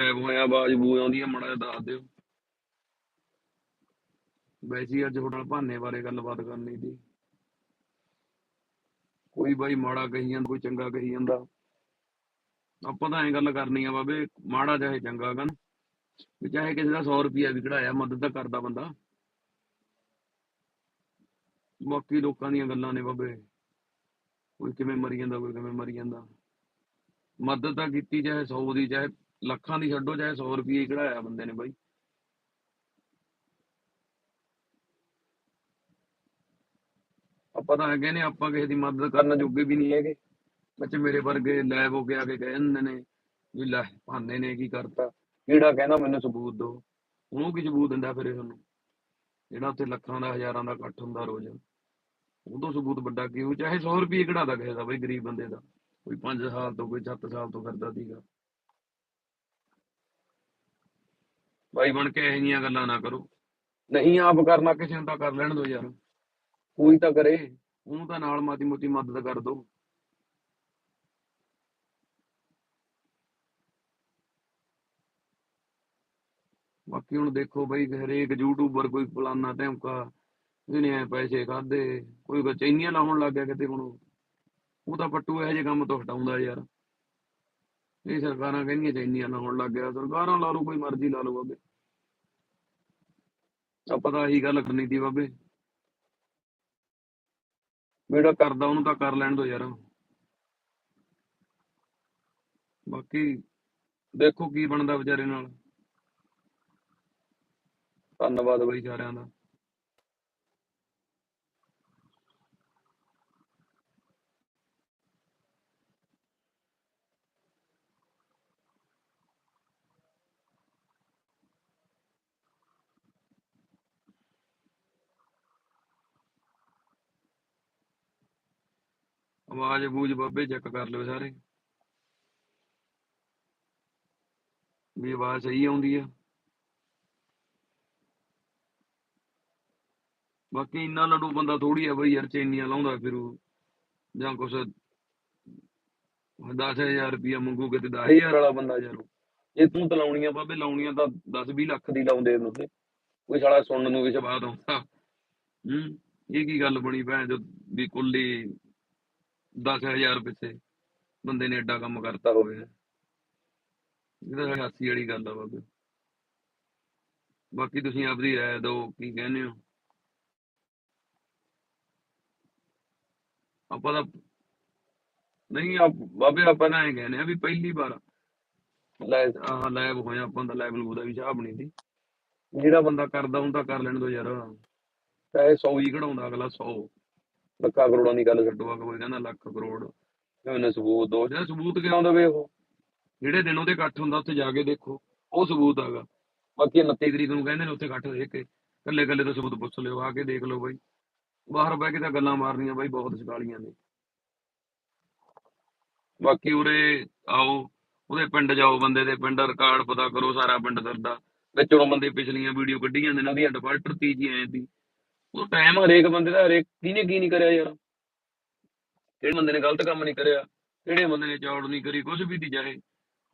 ਐ ਆਵਾਜ਼ ਬੂ ਆਉਂਦੀ ਆ, ਮੜਾ ਦੱਸ ਦਿਓ। ਵੈਸੇ ਅੱਜ ਤੁਹਾਡੇ ਭਾਨੇ ਬਾਰੇ ਗੱਲਬਾਤ ਕਰਨੀ ਸੀ। ਕੋਈ ਬਾਈ ਮਾੜਾ ਕਹੀ ਜਾਂਦਾ, ਕੋਈ ਚੰਗਾ ਕਹੀ ਜਾਂਦਾ। ਆਪਾਂ ਤਾਂ ਐਂ ਗੱਲ ਕਰਨੀ ਆ ਬਾਬੇ, ਮਾੜਾ ਚਾਹੇ ਚੰਗਾ ਗਾ ਵੀ ਚਾਹੇ ਕਿਸੇ ਦਾ 100 ਰੁਪਿਆ ਵੀ ਕਢਾਇਆ, ਮਦਦ ਤਾਂ ਕਰਦਾ ਬੰਦਾ। ਬਾਕੀ ਲੋਕਾਂ ਦੀਆਂ ਗੱਲਾਂ ਨੇ ਬਾਬੇ। ਕੋਈ ਕਿਵੇਂ ਮਰੀ ਜਾਂਦਾ, ਕੋਈ ਕਿਵੇਂ ਮਰੀ ਜਾਂਦਾ। ਮਦਦ ਤਾਂ ਕੀਤੀ, ਚਾਹੇ 100 ਦੀ, ਚਾਹੇ ਲੱਖਾਂ ਦੀ ਛੱਡੋ, ਚਾਹੇ 100 ਰੁਪਏ ਕਢਾਇਆ ਬੰਦੇ ਨੇ ਬਾਈ। ਆਪਾਂ ਤਾਂ ਹੈਗੇ ਨੇ ਆਪਾਂ ਕਿਸੇ ਦੀ ਮਦਦ ਕਰਨ ਜੋਗੇ ਵੀ ਨਹੀਂ ਹੈਗੇ। ਬੱਚੇ ਮੇਰੇ ਵਰਗੇ ਲੈਬ ਹੋ ਕੇ ਆ ਕੇ ਕਹਿ ਦਿੰਦੇ ਨੇ ਵੀ ਲੈ ਭਾਨੇ ਨੇ ਕੀ ਕਰਤਾ। ਕਿਹੜਾ ਕਹਿੰਦਾ ਮੈਨੂੰ ਸਬੂਤ ਦਿਓ। ਉਹ ਕੀ ਸਬੂਤ ਦਿੰਦਾ ਫਿਰ ਇਹ ਤੁਹਾਨੂੰ ਜਿਹੜਾ ਉੱਥੇ ਲੱਖਾਂ ਦਾ, ਹਜ਼ਾਰਾਂ ਦਾ ਇਕੱਠ ਹੁੰਦਾ ਰੋਜ਼। ਉਹ ਸਬੂਤ ਵੱਡਾ ਕੀ ਹੋ ਚਾਹੇ 100 ਰੁਪਏ ਕਢਾਦਾ ਕਿਸੇ ਦਾ ਬਈ, ਗਰੀਬ ਬੰਦੇ ਦਾ। ਕੋਈ 5 ਸਾਲ ਤੋਂ, ਕੋਈ 7 ਸਾਲ ਤੋਂ ਕਰਦਾ ਸੀਗਾ। ਬਾਈ ਬਣ ਕੇ ਇਹੋ ਜਿਹੀਆਂ ਗੱਲਾਂ ਨਾ ਕਰੋ। ਨਹੀਂ ਆਪ ਕਰਨਾ, ਕਿਸੇ ਨੂੰ ਤਾਂ ਕਰ ਲੈਣ ਦੋ ਯਾਰ। ਕੋਈ ਤਾਂ ਕਰੇ, ਉਹਨੂੰ ਤਾਂ ਨਾਲ ਮਾਤੀ ਮੋਤੀ ਮਦਦ ਕਰ ਦੋ ਬਾਕੀ ਹੁਣ ਦੇਖੋ ਬਈ, ਹਰੇਕ ਯੂਟਿਊਬਰ ਕੋਈ ਫਲਾਨਾ ਧਮਕਾ ਇਹਨੇ ਐਂ ਪੈਸੇ ਖਾਦੇ ਕੋਈ ਕੋ ਚੈਨੀਆਂ ਲਾਉਣ ਲੱਗ ਗਿਆ ਕਿਤੇ ਹੁਣ। ਉਹ ਤਾਂ ਪੱਟੂ ਇਹੋ ਜਿਹੇ ਕੰਮ ਤੋਂ ਹਟਾਉਂਦਾ ਯਾਰ। ਇਹ ਸਰਕਾਰਾਂ ਕਹਿੰਦੀਆਂ ਚੈਨੀਆਂ ਲਾਉਣ ਲੱਗ ਗਿਆ। ਸਰਕਾਰਾਂ ਲਾ ਲਓ, ਕੋਈ ਮਰਜ਼ੀ ਲਾ ਲਓ ਬਾਬੇ। ਆਪਾਂ ਤਾਂ ਇਹੀ ਗੱਲ ਕਰਨੀ ਸੀ ਬਾਬੇ। ਜਿਹੜਾ ਕਰਦਾ ਉਹਨੂੰ ਤਾਂ ਕਰ ਲੈਣ ਦੋ ਯਾਰ। ਬਾਕੀ ਦੇਖੋ ਕੀ ਬਣਦਾ ਵਿਚਾਰੇ ਨਾਲ। ਧੰਨਵਾਦ ਬਈ ਸਾਰਿਆਂ ਦਾ। ਆਵਾਜ਼ ਬੂਝ ਬਾਬੇ ਚੈੱਕ ਕਰ ਲਿਓ ਸਾਰੇ। ਵੀ ਆਵਾਜ਼ ਸਹੀ ਆਉਂਦੀ ਆ। ਬਾਕੀ ਇੰਨਾ ਲੜੂ ਬੰਦਾ ਥੋੜੀ ਆ ਬਈ ਯਾਰ, ਚੈਨੀਆਂ ਲਾਉਂਦਾ ਫਿਰੂ ਜਾਂ ਕੁਛ 10000 ਰੁਪਇਆ ਮੰਗੂ ਕਿਤੇ 10000 ਵਾਲਾ ਬੰਦਾ ਯਾਰ ਇਹ ਤੂੰ ਤਾਂ ਲਾਉਣੀਆਂ ਬਾਬੇ, ਲਾਉਣੀਆਂ ਤਾਂ 10 20 ਲੱਖ ਦੀ ਲਾਉਂਦੇ ਨੂੰ ਤੇ। ਕੋਈ ਸਾਲਾ ਸੁਣਨ ਨੂੰ ਵੀ ਸਵਾਦ ਆਉਂਦਾ ਹੂੰ, ਇਹ ਕੀ ਗੱਲ ਬਣੀ ਭੈਣ ਜੋ ਵੀ ਕੁੱਲੀ 10000 ਪਿੱਛੇ ਬੰਦੇ ਨੇ ਐਡਾ ਕੰਮ ਕਰਤਾ ਹੋਵੇ। ਇਹ ਤਾਂ ਹਾਸੀ ਵਾਲੀ ਗੱਲ ਆ ਬਾਬੇ। ਬਾਕੀ ਤੁਸੀਂ ਆਪਦੀ ਰਾਏ ਦਿਓ, ਕੀ ਕਹਿੰਦੇ ਹੋ। ਆਪਾਂ ਦਾ ਨਹੀਂ, ਆਪ ਬਾਬੇ ਆਪਾਂ ਨਾ ਐਂ ਕਹਿੰਦੇ ਆ ਵੀ ਪਹਿਲੀ ਵਾਰ ਲੈ, ਆਹ ਲੈਬ ਹੋਇਆ, ਆਪਾਂ ਦਾ ਲੈਵਲ ਉਹਦਾ ਵੀ ਹਿਸਾਬ ਬਣੀ ਸੀ। ਜਿਹੜਾ ਬੰਦਾ ਕਰਦਾ ਉਹ ਕਰ ਲੈਣ ਦੋ ਯਾਰ। ਚਾਹੇ 100 ਹੀ ਕਢਾਉਂਦਾ ਅਗਲਾ 100 ਲੱਖਾਂ ਕਰੋੜਾਂ ਦੀ ਗੱਲ ਛੱਡੋ ਕੋਈ ਕਹਿੰਦਾ ਲੱਖ ਕਰੋੜ ਉਹਨੇ ਸਬੂਤ ਦੋ, ਜਿਹੜਾ ਸਬੂਤ ਕਿਉਂ ਦੇਵੇ ਉਹ? ਜਿਹੜੇ ਦਿਨ ਉਹਦੇ ਇਕੱਠ ਹੁੰਦਾ, ਉੱਥੇ ਜਾ ਕੇ ਦੇਖੋ, ਉਹ ਸਬੂਤ ਆਗਾ ਬਾਕੀ 29 ਤਰੀਕ ਨੂੰ ਕਹਿੰਦੇ ਨੇ, ਉੱਥੇ ਇਕੱਠ ਦੇਖ ਕੇ ਕੱਲੇ ਕੱਲੇ ਤੋਂ ਸਬੂਤ ਪੁੱਛ ਲਿਓ, ਆ ਕੇ ਦੇਖ ਲਓ ਬਾਈ। ਬਾਹਰ ਬਹਿ ਕੇ ਤਾਂ ਗੱਲਾਂ ਮਾਰਨੀਆਂ ਬਾਈ, ਬਹੁਤ ਸਕਾਲੀਆਂ ਨੇ। ਬਾਕੀ ਉਰੇ ਆਓ, ਉਹਦੇ ਪਿੰਡ ਜਾਓ ਬੰਦੇ ਦੇ, ਪਿੰਡ ਰਿਕਾਰਡ ਪਤਾ ਕਰੋ, ਸਾਰਾ ਪਿੰਡ ਦਰਦਾ ਵਿੱਚੋਂ ਬੰਦੇ ਪਿਛਲੀਆਂ ਵੀਡੀਓ ਕੱਢੀਆਂ ਜਾਂਦੇ ਨੇ ਉਹਦੀਆਂ ਡਿਫਾਲਟਰ ਤੀਜੀ ਐ ਦੀ ਉਹ ਟਾਈਮ ਹਰੇਕ ਬੰਦੇ ਦਾ, ਹਰੇਕ ਕਿਹਨੇ ਕੀ ਨਹੀਂ ਕਰਿਆ ਯਾਰ। ਕਿਹੜੇ ਬੰਦੇ ਨੇ ਗਲਤ ਕੰਮ ਨਹੀਂ ਕਰਿਆ ਕਿਹੜੇ ਬੰਦੇ ਨੇ ਚੌੜ ਨਹੀਂ ਕਰੀ ਕੁਝ ਵੀ ਦੀ ਚਾਹੇ।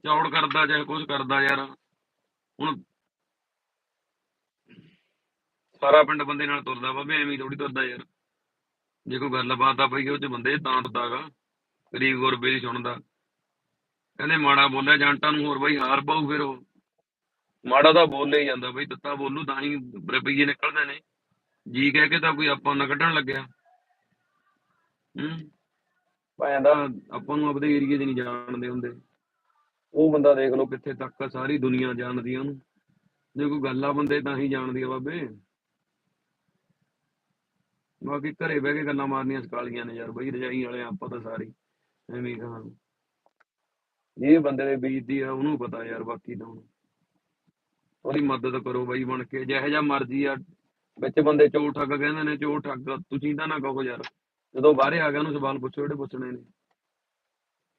ਚੌੜ ਕਰਦਾ ਚਾਹੇ ਕੁਝ ਕਰਦਾ ਯਾਰ। ਹੁਣ ਸਾਰਾ ਪਿੰਡ ਬੰਦੇ ਨਾਲ ਤੁਰਦਾ ਬਾਬੇ ਐਵੇਂ ਥੋੜੀ ਤੁਰਦਾ ਯਾਰ। ਜੇ ਕੋਈ ਗੱਲਬਾਤ ਆ ਪਈ ਉਹ ਚ ਬੰਦੇ ਤਾਂ ਤੁਰਦਾਗਾ ਗਰੀਬ ਗੁਰਬੇ ਦੀ ਸੁਣਦਾ। ਕਹਿੰਦੇ ਮਾੜਾ ਬੋਲਿਆ, ਜੰਟਾਂ ਨੂੰ ਹੋਰ ਬਈ ਹਾਰ ਪਾਉ ਫਿਰ ਉਹ। ਮਾੜਾ ਤਾਂ ਬੋਲੇ ਹੀ ਜਾਂਦਾ ਬਈ ਦਿੱਤਾ ਬੋਲੂ ਤਾਂ ਹੀ ਰੁਪਈਏ ਨਿਕਲਦੇ ਨੇ। ਜੀ ਕਹਿ ਕੇ ਤਾਂ ਕੋਈ ਆਪਾਂ ਨਾ ਕੱਢਣ ਲੱਗਿਆ। ਹੂੰ। ਭਾਵੇਂ ਦਾ ਆਪਾਂ ਨੂੰ ਆਪਦੇ ਏਰੀਏ 'ਚ ਨਹੀਂ ਜਾਣਦੇ ਹੁੰਦੇ। ਉਹ ਬੰਦਾ ਦੇਖ ਲਓ ਕਿੱਥੇ ਤੱਕ ਸਾਰੀ ਦੁਨੀਆ ਜਾਣਦੀ ਆ ਉਹਨੂੰ। ਜੇ ਕੋਈ ਗੱਲ ਬੰਦੇ ਤਾਂ ਹੀ ਜਾਣਦੀ ਆ ਬਾਬੇ। ਬਾਕੀ ਘਰੇ ਬਹਿ ਕੇ ਗੱਲਾਂ ਮਾਰਨੀਆਂ ਸਕਾਲੀਆਂ ਨੇ ਯਾਰ ਬਈ, ਰਜਾਈ ਵਾਲੇ ਆਪਾਂ ਤਾਂ ਸਾਰੀ। ਐਵੇਂ ਹੀ ਕਹਾਂ ਇਹ ਬੰਦੇ ਦੇ ਬੀਜਦੀ ਆ, ਉਹਨੂੰ ਪਤਾ ਯਾਰ ਬਾਕੀ ਤਾਂ ਉਹਦੀ ਮਦਦ ਕਰੋ ਬਾਈ ਬਣ ਕੇ, ਜਿਹੋ ਜਿਹਾ ਮਰਜ਼ੀ ਆ ਵਿੱਚ ਬੰਦੇ ਚੋਰ ਠੱਗ ਕਹਿੰਦੇ ਨੇ, ਚੋਰ ਠੱਗ, ਤੁਸੀਂ ਤਾਂ ਨਾ ਕਹੋ ਯਾਰ। ਜਦੋਂ ਬਾਹਰੇ ਆ ਗਿਆ ਉਹਨੂੰ ਸਵਾਲ ਪੁੱਛੋ, ਜਿਹੜੇ ਪੁੱਛਣੇ ਨੇ।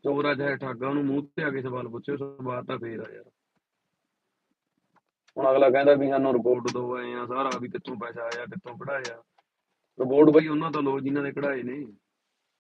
ਚੋਰਾ ਚਾਹੇ ਠੱਗਾ ਉਹਨੂੰ ਮੂੰਹ ਤੇ ਆ ਕੇ ਸਵਾਲ ਪੁੱਛੋ, ਸਵਾਲ ਤਾਂ ਫੇਰ ਆ ਯਾਰ। ਹੁਣ ਅਗਲਾ ਕਹਿੰਦਾ ਵੀ ਸਾਨੂੰ ਰਿਪੋਰਟ ਦੋ, ਐ ਆ, ਸਾਰਾ ਵੀ ਕਿੱਥੋਂ ਪੈਸਾ ਆਇਆ, ਕਿੱਥੋਂ ਕਢਾਇਆ। ਰਿਪੋਰਟ ਬਈ ਉਹਨਾਂ ਤੋਂ ਲੋ ਜਿਨ੍ਹਾਂ ਨੇ ਕਢਾਏ ਨੇ।